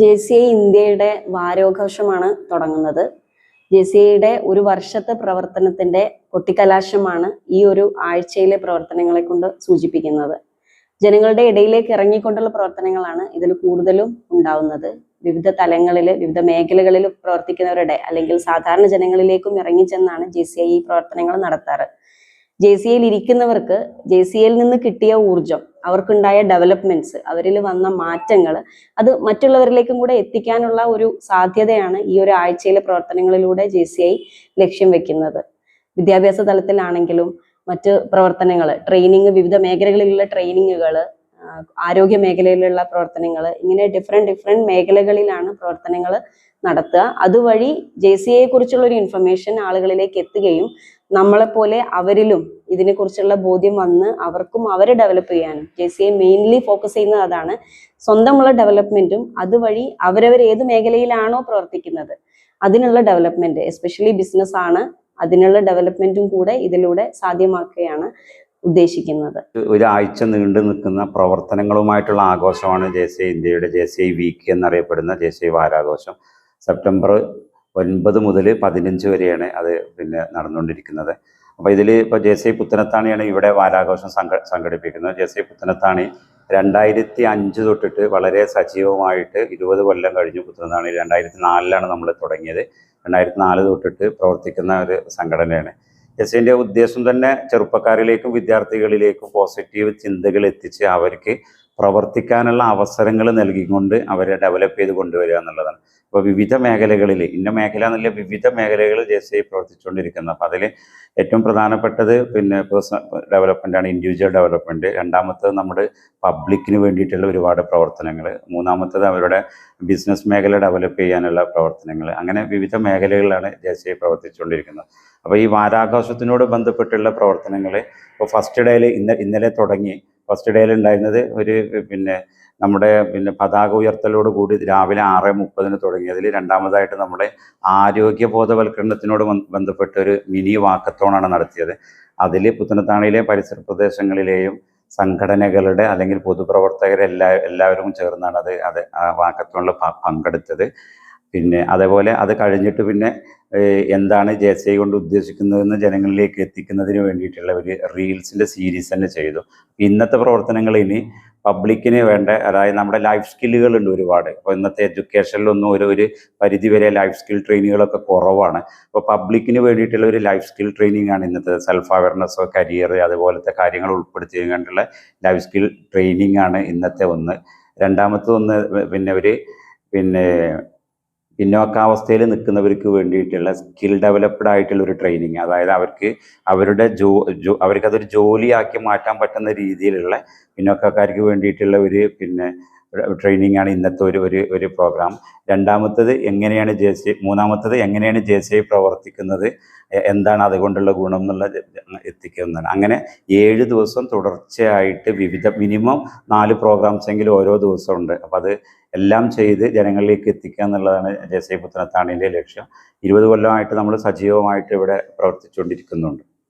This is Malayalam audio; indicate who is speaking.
Speaker 1: ജെ സി ഐ ഇന്ത്യയുടെ വാരോഘോഷമാണ് തുടങ്ങുന്നത്. ജെ സി ഐയുടെ ഒരു വർഷത്തെ പ്രവർത്തനത്തിന്റെ കൊട്ടിക്കലാശമാണ് ഈ ഒരു ആഴ്ചയിലെ പ്രവർത്തനങ്ങളെ കൊണ്ട് സൂചിപ്പിക്കുന്നത്. ജനങ്ങളുടെ ഇടയിലേക്ക് ഇറങ്ങിക്കൊണ്ടുള്ള പ്രവർത്തനങ്ങളാണ് ഇതിൽ കൂടുതലും ഉണ്ടാവുന്നത്. വിവിധ തലങ്ങളിൽ വിവിധ മേഖലകളിൽ പ്രവർത്തിക്കുന്നവരുടെ അല്ലെങ്കിൽ സാധാരണ ജനങ്ങളിലേക്കും ഇറങ്ങിച്ചെന്നാണ് ജെ സി ഐ പ്രവർത്തനങ്ങൾ നടത്താറ്. ജെ സി എയിൽ ഇരിക്കുന്നവർക്ക് ജെ സി എയിൽ നിന്ന് കിട്ടിയ ഊർജം അവർക്കുണ്ടായ ഡെവലപ്മെന്റ്സ് അവരിൽ വന്ന മാറ്റങ്ങൾ അത് മറ്റുള്ളവരിലേക്കും കൂടെ എത്തിക്കാനുള്ള ഒരു സാധ്യതയാണ് ഈ ഒരു ആഴ്ചയിലെ പ്രവർത്തനങ്ങളിലൂടെ ജെ സി ഐ ലക്ഷ്യം വെക്കുന്നത്. വിദ്യാഭ്യാസ തലത്തിലാണെങ്കിലും മറ്റ് പ്രവർത്തനങ്ങൾ ട്രെയിനിങ് വിവിധ മേഖലകളിലുള്ള ട്രെയിനിങ്ങുകൾ ആരോഗ്യ മേഖലയിലുള്ള പ്രവർത്തനങ്ങൾ ഇങ്ങനെ ഡിഫറെന്റ് ഡിഫറെന്റ് മേഖലകളിലാണ് പ്രവർത്തനങ്ങൾ നടത്തുക. അതുവഴി ജെ സി ഐയെ കുറിച്ചുള്ള ഒരു ഇൻഫർമേഷൻ ആളുകളിലേക്ക് എത്തുകയും നമ്മളെപ്പോലെ അവരിലും ഇതിനെക്കുറിച്ചുള്ള ബോധ്യം വന്ന് അവർക്കും അവരെ ഡെവലപ്പ് ചെയ്യാനും. J C I mainly focus ചെയ്യുന്നത് അതാണ്. സ്വന്തമുള്ള ഡെവലപ്മെന്റും അതുവഴി അവരവർ ഏത് മേഖലയിലാണോ പ്രവർത്തിക്കുന്നത് അതിനുള്ള ഡെവലപ്മെന്റ് എസ്പെഷ്യലി ബിസിനസ് ആണ് അതിനുള്ള ഡെവലപ്മെന്റും കൂടെ ഇതിലൂടെ സാധ്യമാക്കുകയാണ് ഉദ്ദേശിക്കുന്നത്.
Speaker 2: ഒരാഴ്ച നീണ്ടു നിൽക്കുന്ന പ്രവർത്തനങ്ങളുമായിട്ടുള്ള ആഘോഷമാണ് ജെ സി ഇന്ത്യയുടെ ജെ സി വീക്ക് എന്നറിയപ്പെടുന്ന ജെ സി വാരാഘോഷം. സെപ്റ്റംബർ ഒൻപത് മുതൽ പതിനഞ്ച് വരെയാണ് അത് പിന്നെ നടന്നുകൊണ്ടിരിക്കുന്നത്. അപ്പോൾ ഇതിൽ ഇപ്പോൾ ജെ സി പുത്തനത്താണിയാണ് ഇവിടെ വാരാഘോഷം സംഘ സംഘടിപ്പിക്കുന്നത്. ജെ സി പുത്തനത്താണി രണ്ടായിരത്തി അഞ്ച് തൊട്ടിട്ട് വളരെ സജീവമായിട്ട് ഇരുപത് കൊല്ലം കഴിഞ്ഞു പുത്തനത്താണി രണ്ടായിരത്തി നാലിലാണ് നമ്മൾ തുടങ്ങിയത്. രണ്ടായിരത്തി നാല് തൊട്ടിട്ട് പ്രവർത്തിക്കുന്ന ഒരു സംഘടനയാണ്. എസ് എന്റെ ഉദ്ദേശം തന്നെ ചെറുപ്പക്കാരിലേക്കും വിദ്യാർത്ഥികളിലേക്കും പോസിറ്റീവ് ചിന്തകൾ എത്തിച്ച് അവർക്ക് പ്രവർത്തിക്കാനുള്ള അവസരങ്ങൾ നൽകിക്കൊണ്ട് അവരെ ഡെവലപ്പ് ചെയ്ത് കൊണ്ടുവരിക എന്നുള്ളതാണ്. ഇപ്പോൾ വിവിധ മേഖലകളിൽ ഇന്ന മേഖല എന്നുള്ള വിവിധ മേഖലകളിൽ ജെ സി ഐ പ്രവർത്തിച്ചുകൊണ്ടിരിക്കുന്നത്. അപ്പോൾ അതിൽ ഏറ്റവും പ്രധാനപ്പെട്ടത് പിന്നെ പേഴ്സണൽ ആണ് ഇൻഡിവിജ്വൽ ഡെവലപ്മെന്റ് രണ്ടാമത്തത് നമ്മുടെ പബ്ലിക്കിന് വേണ്ടിയിട്ടുള്ള ഒരുപാട് പ്രവർത്തനങ്ങൾ മൂന്നാമത്തത് അവരുടെ ബിസിനസ് മേഖല ഡെവലപ്പ് ചെയ്യാനുള്ള പ്രവർത്തനങ്ങൾ അങ്ങനെ വിവിധ മേഖലകളിലാണ് ജെ സി ഐ പ്രവർത്തിച്ചുകൊണ്ടിരിക്കുന്നത്. അപ്പോൾ ഈ വാരാഘോഷത്തിനോട് ബന്ധപ്പെട്ടുള്ള പ്രവർത്തനങ്ങൾ ഇപ്പോൾ ഫസ്റ്റ് ഡേയിൽ ഇന്ന ഇന്നലെ തുടങ്ങി ഫസ്റ്റ് ഡേയിൽ ഉണ്ടായിരുന്നത് ഒരു പിന്നെ നമ്മുടെ പിന്നെ പതാക ഉയർത്തലോട് കൂടി രാവിലെ ആറ് മുപ്പതിന് തുടങ്ങിയതിൽ രണ്ടാമതായിട്ട് നമ്മുടെ ആരോഗ്യ ബോധവൽക്കരണത്തിനോട് ബന്ധപ്പെട്ട് ഒരു മിനി വാക്കത്തോണാണ് നടത്തിയത്. അതിൽ പുത്തനത്താണിയിലെ പരിസര പ്രദേശങ്ങളിലെയും സംഘടനകളുടെ അല്ലെങ്കിൽ പൊതുപ്രവർത്തകരെല്ലാ എല്ലാവരും ചേർന്നാണ് അത് അത് ആ വാക്കത്തോണിൽ പങ്കെടുത്തത്. പിന്നെ അതേപോലെ അത് കഴിഞ്ഞിട്ട് പിന്നെ എന്താണ് ജെ സി ഐ കൊണ്ട് ഉദ്ദേശിക്കുന്നതെന്ന് ജനങ്ങളിലേക്ക് എത്തിക്കുന്നതിന് വേണ്ടിയിട്ടുള്ള ഒരു റീൽസിന്റെ സീരീസ് തന്നെ ചെയ്തു. ഇന്നത്തെ പ്രവർത്തനങ്ങൾ ഇനി പബ്ലിക്കിന് വേണ്ട അതായത് നമ്മുടെ ലൈഫ് സ്കില്ലുകളുണ്ട് ഒരുപാട്. അപ്പോൾ ഇന്നത്തെ എഡ്യൂക്കേഷനിലൊന്നും ഒരു ഒരു പരിധി വരെ ലൈഫ് സ്കിൽ ട്രെയിനിങ്ങുകളൊക്കെ കുറവാണ്. അപ്പോൾ പബ്ലിക്കിന് വേണ്ടിയിട്ടുള്ള ഒരു ലൈഫ് സ്കിൽ ട്രെയിനിങ് ആണ് ഇന്നത്തെ സെൽഫ് അവയർനെസ്സോ കരിയർ അതുപോലത്തെ കാര്യങ്ങൾ ഉൾപ്പെടുത്തി കണ്ടുള്ള ലൈഫ് സ്കിൽ ട്രെയിനിങ് ആണ് ഇന്നത്തെ ഒന്ന്. രണ്ടാമത്തെ ഒന്ന് പിന്നെ ഒരു പിന്നെ പിന്നോക്കാവസ്ഥയിൽ നിൽക്കുന്നവർക്ക് വേണ്ടിയിട്ടുള്ള സ്കിൽ ഡെവലപ്ഡ് ആയിട്ടുള്ള ഒരു ട്രെയിനിങ് അതായത് അവർക്ക് അവരുടെ ജോ അവർക്കതൊരു ജോലിയാക്കി മാറ്റാൻ പറ്റുന്ന രീതിയിലുള്ള പിന്നോക്കക്കാർക്ക് വേണ്ടിയിട്ടുള്ള ഒരു പിന്നെ ട്രെയിനിങ് ആണ് ഇന്നത്തെ ഒരു ഒരു ഒരു പ്രോഗ്രാം. രണ്ടാമത്തത് എങ്ങനെയാണ് ജെ സി മൂന്നാമത്തത് എങ്ങനെയാണ് ജെ സി ഐ പ്രവർത്തിക്കുന്നത് എന്താണ് അതുകൊണ്ടുള്ള ഗുണം എന്നുള്ള എത്തിക്കുന്നതാണ്. അങ്ങനെ ഏഴ് ദിവസം തുടർച്ചയായിട്ട് വിവിധ മിനിമം നാല് പ്രോഗ്രാംസ് എങ്കിലും ഓരോ ദിവസം ഉണ്ട് അപ്പോൾ അത് എല്ലാം ചെയ്ത് ജനങ്ങളിലേക്ക് എത്തിക്കുക എന്നുള്ളതാണ് ജെ സി ഐ പുത്തനത്താണിന്റെ ലക്ഷ്യം. ഇരുപത് കൊല്ലമായിട്ട് നമ്മൾ സജീവമായിട്ട് ഇവിടെ പ്രവർത്തിച്ചുകൊണ്ടിരിക്കുന്നുണ്ട്.